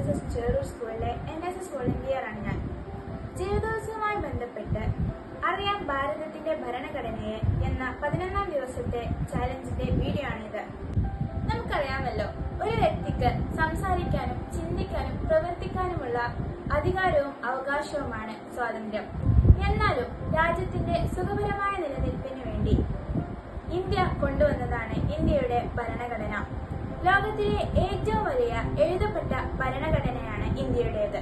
S S Cherur സ്കൂളിലെ N S S വോളണ്ടിയറാണ് ഞാൻ. ജീവിതോത്സവവുമായി ബന്ധപ്പെട്ട് അറിയാം ഭാരതത്തിന്റെ ഭരണഘടനയെ എന്ന പതിനൊന്നാം ദിവസത്തെ ചാലഞ്ചിന്റെ വീഡിയോ ആണിത്. നമുക്കറിയാമല്ലോ ഒരു വ്യക്തിക്ക് സംസാരിക്കാനും ചിന്തിക്കാനും പ്രവർത്തിക്കാനുമുള്ള അധികാരവും അവകാശവുമാണ് സ്വാതന്ത്ര്യം. എന്നാലും രാജ്യത്തിന്റെ സുഖപരമായ നിലനിൽപ്പിന് വേണ്ടി ഇന്ത്യ ഭരണഘടന ലോകത്തിലെ ഏറ്റവും വലിയ എഴുതപ്പെട്ട ഭരണഘടനയാണ് ഇന്ത്യയുടേത്.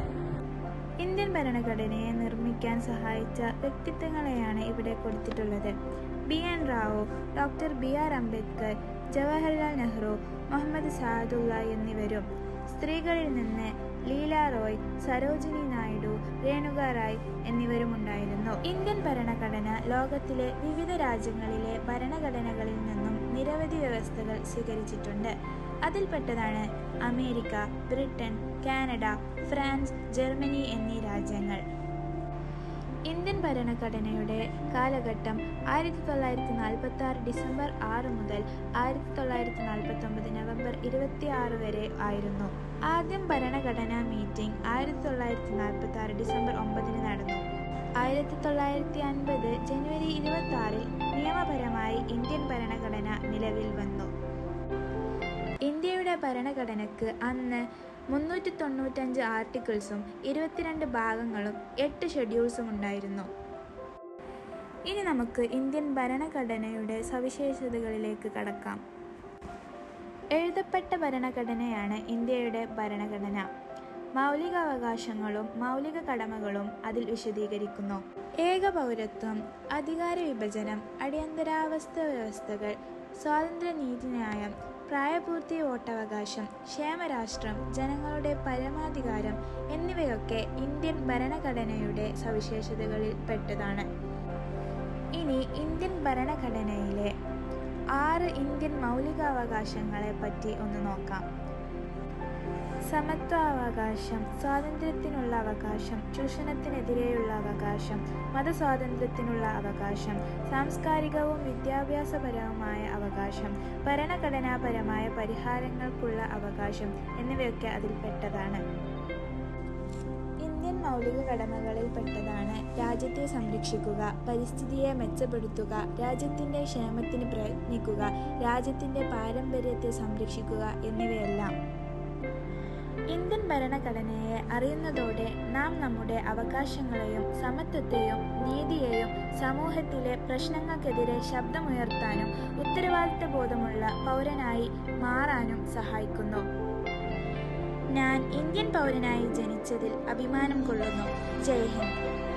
ഇന്ത്യൻ ഭരണഘടനയെ നിർമ്മിക്കാൻ സഹായിച്ച വ്യക്തിത്വങ്ങളെയാണ് ഇവിടെ കൊടുത്തിട്ടുള്ളത്. B N Rao doctor B R Ambedkar Jawaharlal Nehru Muhammad Saadulla എന്നിവരും. സ്ത്രീകളിൽ നിന്ന് ലീല റോയ് സരോജിനി നായിഡു രേണുക റായ് എന്നിവരും ഉണ്ടായിരുന്നു ഇന്ത്യൻ ഭരണഘടന ലോകത്തിലെ വിവിധ രാജ്യങ്ങളിലെ ഭരണഘടനകളിൽ നിന്നും നിരവധി വ്യവസ്ഥകൾ സ്വീകരിച്ചിട്ടുണ്ട്. അതിൽപ്പെട്ടതാണ് America Britain Canada France Germany എന്നീ രാജ്യങ്ങൾ. ഇന്ത്യൻ ഭരണഘടനയുടെ കാലഘട്ടം ആയിരത്തി തൊള്ളായിരത്തി നാൽപ്പത്തി ആറ് ഡിസംബർ ആറ് മുതൽ ആയിരത്തി തൊള്ളായിരത്തി നാൽപ്പത്തി ഒമ്പത് നവംബർ ഇരുപത്തി ആറ് വരെ ആയിരുന്നു. ആദ്യം ഭരണഘടനാ മീറ്റിംഗ് ആയിരത്തി തൊള്ളായിരത്തി നാൽപ്പത്തി ആറ് ഡിസംബർ ഒമ്പതിന് നടന്നു. ആയിരത്തി തൊള്ളായിരത്തി അൻപത് ജനുവരി ഇരുപത്തി ആറിൽ നിയമപരമായി ഇന്ത്യൻ ഭരണഘടന നിലവിൽ വന്നു. ഇന്ത്യയുടെ ഭരണഘടനയ്ക്ക് അന്ന് മുന്നൂറ്റി തൊണ്ണൂറ്റഞ്ച് ആർട്ടിക്കിൾസും ഇരുപത്തിരണ്ട് ഭാഗങ്ങളും എട്ട് ഷെഡ്യൂൾസും ഉണ്ടായിരുന്നു. ഇനി നമുക്ക് ഇന്ത്യൻ ഭരണഘടനയുടെ സവിശേഷതകളിലേക്ക് കടക്കാം. എഴുതപ്പെട്ട ഭരണഘടനയാണ് ഇന്ത്യയുടെ ഭരണഘടന. മൗലികാവകാശങ്ങളും മൗലിക കടമകളും അതിൽ വിശദീകരിക്കുന്നു. ഏക പൗരത്വം അധികാര വിഭജനം അടിയന്തരാവസ്ഥ വ്യവസ്ഥകൾ സ്വാതന്ത്ര്യ നീതിന്യായം പ്രായപൂർത്തി വോട്ടവകാശം ക്ഷേമരാഷ്ട്രം ജനങ്ങളുടെ പരമാധികാരം എന്നിവയൊക്കെ ഇന്ത്യൻ ഭരണഘടനയുടെ സവിശേഷതകളിൽ പെട്ടതാണ്. ഇനി ഇന്ത്യൻ ഭരണഘടനയിലെ ആറ് ഇന്ത്യൻ മൗലികാവകാശങ്ങളെ പറ്റി ഒന്ന് നോക്കാം. സമത്വാവകാശം സ്വാതന്ത്ര്യത്തിനുള്ള അവകാശം ചൂഷണത്തിനെതിരെയുള്ള അവകാശം മതസ്വാതന്ത്ര്യത്തിനുള്ള അവകാശം സാംസ്കാരികവും വിദ്യാഭ്യാസപരവുമായ അവകാശം ഭരണഘടനാപരമായ പരിഹാരങ്ങൾക്കുള്ള അവകാശം എന്നിവയൊക്കെ അതിൽപ്പെട്ടതാണ്. ഇന്ത്യൻ മൗലിക കടമകളിൽ പെട്ടതാണ് രാജ്യത്തെ സംരക്ഷിക്കുക പരിസ്ഥിതിയെ മെച്ചപ്പെടുത്തുക രാജ്യത്തിന്റെ ക്ഷേമത്തിന് പ്രയത്നിക്കുക രാജ്യത്തിന്റെ പാരമ്പര്യത്തെ സംരക്ഷിക്കുക എന്നിവയെല്ലാം. ഇന്ത്യൻ ഭരണഘടനയെ അറിയുന്നതോടെ നാം നമ്മുടെ അവകാശങ്ങളെയും സമത്വത്തെയും നീതിയെയും സമൂഹത്തിലെ പ്രശ്നങ്ങൾക്കെതിരെ ശബ്ദമുയർത്താനും ഉത്തരവാദിത്ത ബോധമുള്ള പൗരനായി മാറാനും സഹായിക്കുന്നു. ഞാൻ ഇന്ത്യൻ പൗരനായി ജനിച്ചതിൽ അഭിമാനം കൊള്ളുന്നു. ജയ് ഹിന്ദ്.